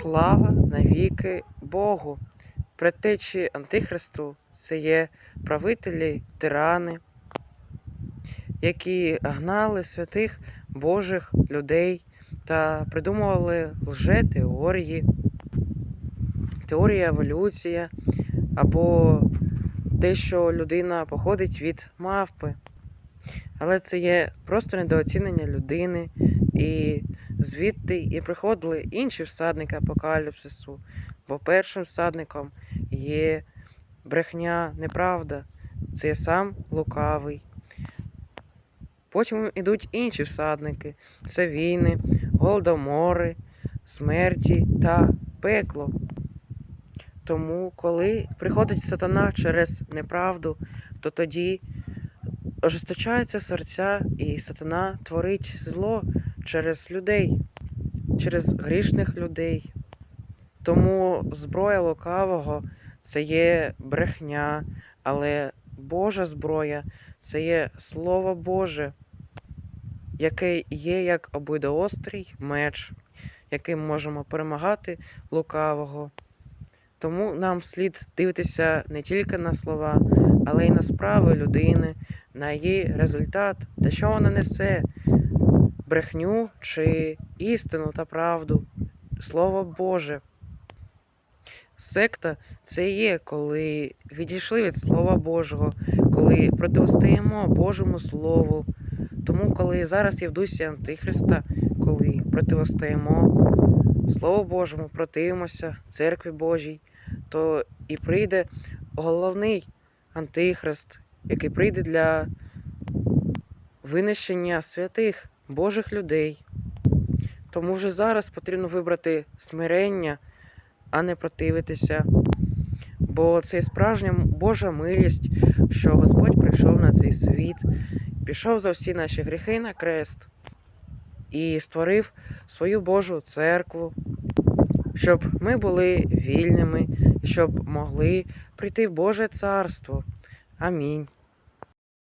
Слава навіки Богу! Предтечі Антихристу це є правителі, тирани, які гнали святих Божих людей та придумували лже-теорії, теорія еволюція або те, що людина походить від мавпи. Але це є просто недооцінення людини, і звідти і приходили інші всадники апокаліпсису, бо першим всадником є брехня, неправда, це є сам лукавий. Потім йдуть інші всадники: це війни, голодомори, смерті та пекло. Тому, коли приходить сатана через неправду, то тоді ожесточаються серця, і сатана творить зло через людей, через грішних людей. Тому зброя лукавого це є брехня, але Божа зброя це є Слово Боже, яке є як обидоострий меч, яким можемо перемагати лукавого. Тому нам слід дивитися не тільки на слова, але й на справи людини, на її результат та що вона несе брехню чи істину та правду, Слово Боже. Секта це є, коли відійшли від Слова Божого, коли протистоїмо Божому Слову. Тому, коли зараз є в дусі Антихриста, коли протистоїмо Слову Божому, противимося церкві Божій, то і прийде головний Антихрист, який прийде для винищення святих Божих людей. Тому вже зараз потрібно вибрати смирення, а не противитися. Бо це справжня Божа милість, що Господь прийшов на цей світ, пішов за всі наші гріхи на крест і створив свою Божу церкву, щоб ми були вільними щоб могли прийти в Боже царство. Амінь.